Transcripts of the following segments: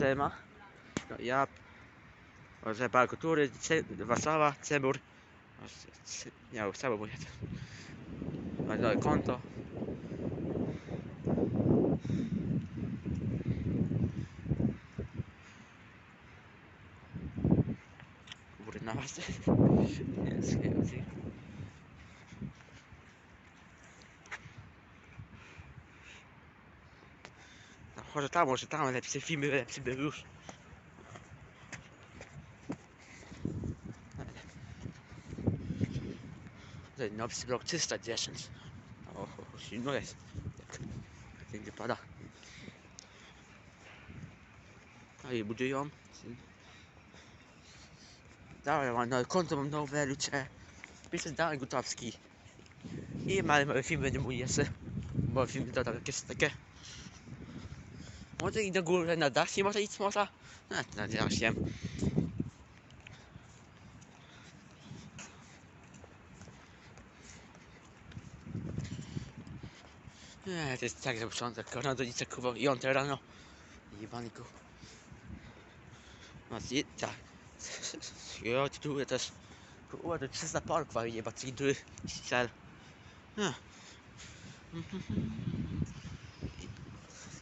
Sema. No, ja. Może Park Kultury, Ce- Warszawa, Cebur. Miał całe moje. Moje konto. Kurde, na was. Jest, jest. Może tam, może tam lepsze filmy, lepsze by już. Nowy blok 310. O, silno jest. Jak nie pada. No i budują. Dałem mam nowe konto, mam nowe ludzie. Piszę dalej Gutowski. I małe, małe filmy będę mój jeszcze. Bo filmy to tam jakieś takie. Może i do góry na dach nie może iść można? No, nie wiem. Nie, to jest tak za początek. Korona do nic kupował i on te rano. Jebany go. No, tak. Jo, tu też. Kurwa, to 300 park war jeba, czyli tu cel. Ja.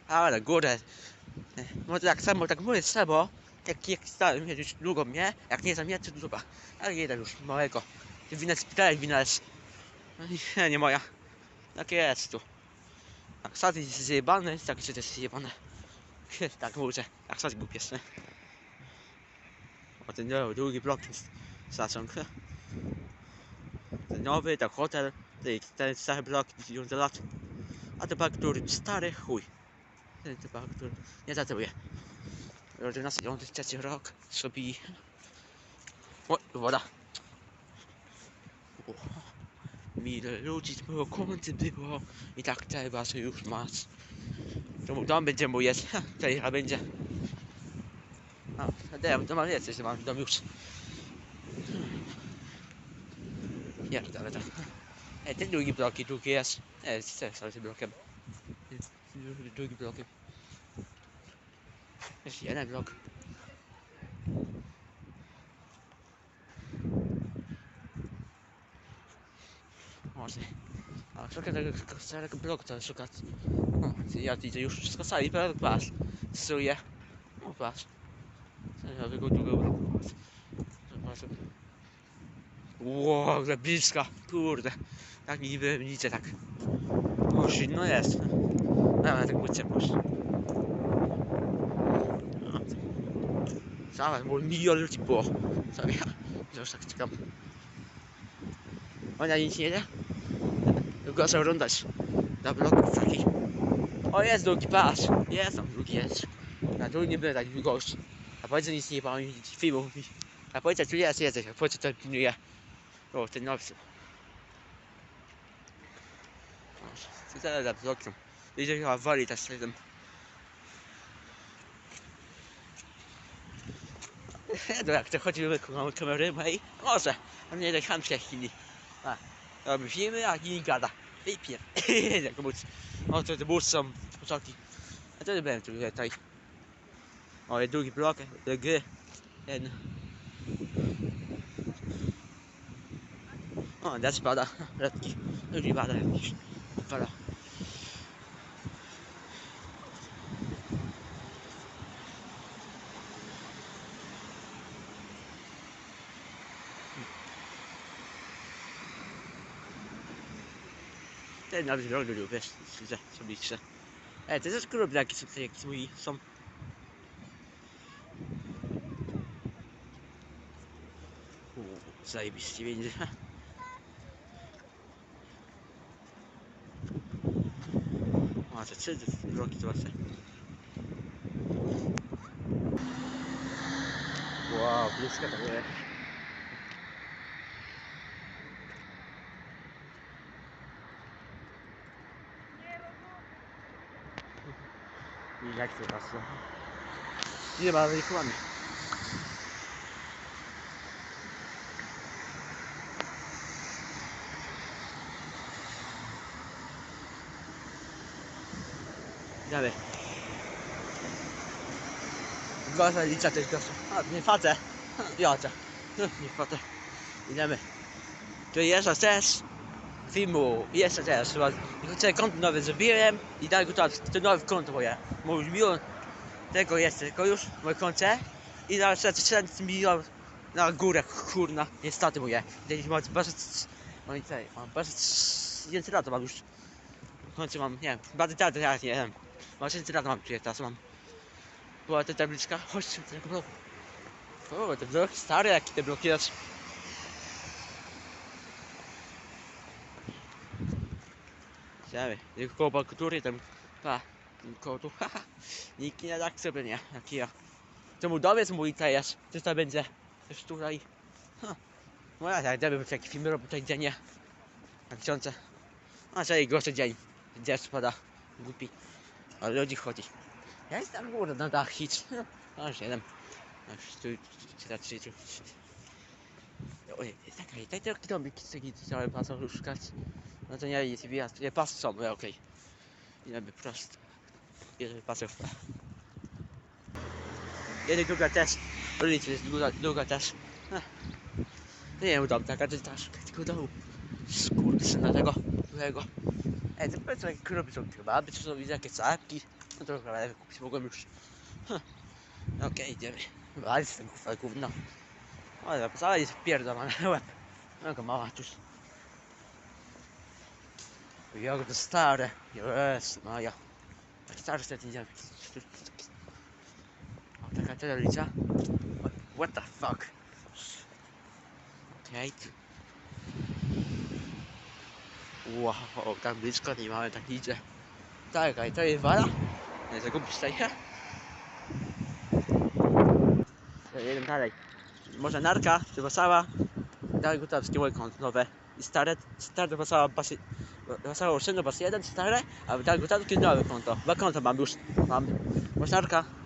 Ale górę. No tak samo, tak mówię trzeba. Jak, jak stałem już długo mnie, jak nie za mnie, to długo. Ale jeden już małego. Winę spitałem, winę jest. No nie, nie moja. Tak jest tu. Jak sad jest zjebany, tak że jest zjebane. Tak mówię, jak sad głupi jest, nie? O ten drugi blok jest zaczął. Ten nowy, ten hotel, ten, stary blok, 1000 lat. A ten blok, który stary chuj. Ten, blok, który nie zatuje. Rodził nas 93 rok, sobie... O, woda. O, Mile ludzi było, kąty było i tak trzeba, że już masz. To mój dom będzie mój jest, tutaj a będzie. No, dom, dom mam jesteś, mam dom już. Nie, ale tak. Ej, ten drugi blok i drugi jest. Nie, jest też ale tym blokiem. Drugi- Drugi blokiem. Jest jeden blok. Może. A szukaj tego starego to szukać. Ja idę już wszystko sali, patrz. Struję. No patrz. Nowego długo bloku. Zobaczmy. Kurde. Tak nie byłem nic tak. O, zimno jest. Tak będzie może. Zaraz, bo milion ludzi było. Sobie, ja już tak czekam. Ona nic nie jedzie? Trzeba oglądać. Na bloku taki. O, jest drugi, patrz. Jest tam drugi, jest. Na drugi nie będę tak gość. A powiedz, że nic nie pamiętam filmów. A powiedz, tu jest, jest, a powiedz, to pilnuje. O, ten nowy. Co teraz za blokiem? Tym. No jak to chodzi mamy kamery mojej? Może. On nie tak chamskie chwili. A, robi filmy, a nie gada. Wypier. Jak móc. O, to te bus są początki. A nie byłem tu tutaj. O, jest drugi blok, do gry. Jeden. O, deszcz pada. Letki. Ludzi pada jakiś. Pada. Ten nawet wygląda lubię, wiesz, że sobie liczę. E, to jest klub taki, co tutaj jakiś mój są. Uuu, zajebiście będzie. O, te trzy bloki to właśnie. Wow, blisko to jest. Jak to teraz? Nie ma reklamy. Dalej. Gosa liczę też gosa. A, nie facę. Jocia. Nie facę. Idziemy. Tu jeszcze też filmu, jeszcze też. chyba. Chcę konto nowe zrobiłem i daj go to, nowe konto moje. Mój milion tego jest tylko już, moje koncie. I teraz 40 milion na górę, kurna, niestety moje. Mam bardzo, no i tej, mam bardzo więcej lat mam już. W końcu mam, nie wiem, bardzo lat, ja nie wiem. Mam 6 lat mam, czyli teraz mam. Była ta tabliczka, chodźcie do tego bloku. O, te bloki stare, jakie te bloki jest. Idziemy, tylko koło kultury, tam, pa, koło tu, haha. Nikt nie tak sobie nie, jak ja. Czemu dowiec mój jest, czy to będzie coś tutaj. Ha. No ja tak, gdyby taki film. Na tysiące. A dzisiaj gorszy dzień. Deszcz spada. Głupi. Ale ludzi chodzi. Ja jestem góra na dach hit. No, jeden. No, tu, czy tak, czy tu. Oj, czekaj, daj te kilometry, taki cały pas szukać. No to nie jest wyjazd, nie pas są, ale okej. Nie by prosto. Jeżeli pasów. Jeden druga też. Ulica jest druga, druga też. Ech. Nie wiem, dom taka, czy też, tylko dołu. Skurczę na tego, złego. Ej, to powiedz, jakie kroby są kebaby, czy są widzę jakieś czapki. No to chyba kupić mogłem już. Huh. Okej, idziemy. Wali z tego kufa gówno. Ale cała jest pierdolona na łeb. No go mała tuż. Jak to stare. Jest, no ja. Stary wtedy idziemy. O, taka telewizja. What the fuck? Okej. Wow, tak blisko nie mamy, tak idzie. Tak, a to jest wala? Nie zagubisz tutaj. Jedziemy dalej. Może narka, do Warszawa. Dalej gutowskie moje konto nowe. Stare, stare do Warszawa, basy, Warszawa Oszczędno bas 1, stare, a dalej gutowskie nowe konto. Dwa konta mam już. Mam. Może narka,